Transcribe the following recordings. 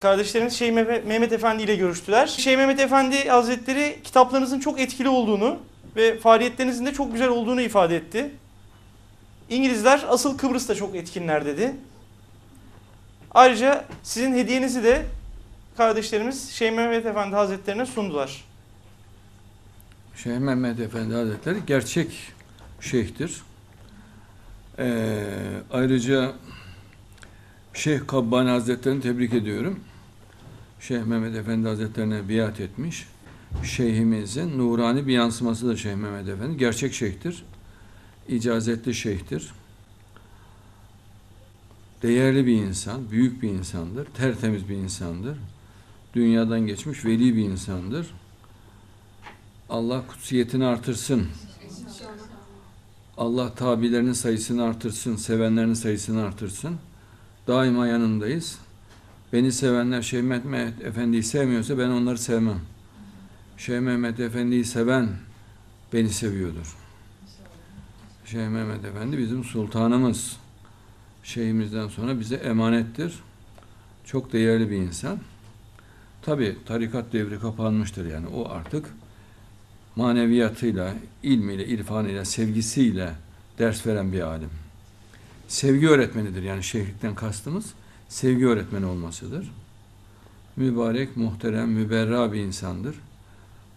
Kardeşlerimiz Şeyh Mehmet Efendi ile görüştüler. Şeyh Mehmet Efendi Hazretleri kitaplarınızın çok etkili olduğunu ve faaliyetlerinizin de çok güzel olduğunu ifade etti. İngilizler asıl Kıbrıs'ta çok etkinler dedi. Ayrıca sizin hediyenizi de kardeşlerimiz Şeyh Mehmet Efendi Hazretlerine sundular. Şeyh Mehmet Efendi Hazretleri gerçek şeyhtir. Ee, ayrıca Şeyh Kabbani Hazretleri'ni tebrik ediyorum. Şeyh Mehmet Efendi Hazretlerine biat etmiş. Şeyhimizin nurani bir yansıması da Şeyh Mehmet Efendi. Gerçek şeyhtir. İcazetli şeyhtir. Değerli bir insan, büyük bir insandır. Tertemiz bir insandır. Dünyadan geçmiş veli bir insandır. Allah kutsiyetini artırsın. Allah tabilerinin sayısını artırsın, sevenlerin sayısını artırsın. Daima yanındayız. Beni sevenler Şeyh Mehmet Efendi'yi sevmiyorsa ben onları sevmem. Şeyh Mehmet Efendi'yi seven beni seviyordur. Şeyh Mehmet Efendi bizim sultanımız. Şeyhimizden sonra bize emanettir. Çok değerli bir insan. Tabi tarikat devri kapanmıştır yani o artık maneviyatıyla, ilmiyle, irfanıyla, sevgisiyle ders veren bir alim. Sevgi öğretmenidir yani şeyhlikten kastımız sevgi öğretmeni olmasıdır. Mübarek, muhterem, müberra bir insandır.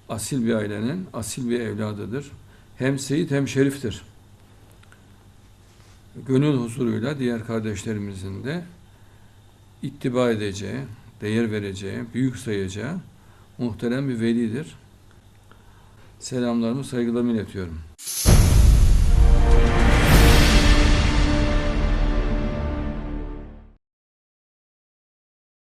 Asil bir ailenin asil bir evladıdır. Hem seyit hem şeriftir. Gönül huzuruyla diğer kardeşlerimizin de ittiba edeceği, değer vereceği, büyük sayacağı muhterem bir velidir. Selamlarımı, saygılarımı iletiyorum.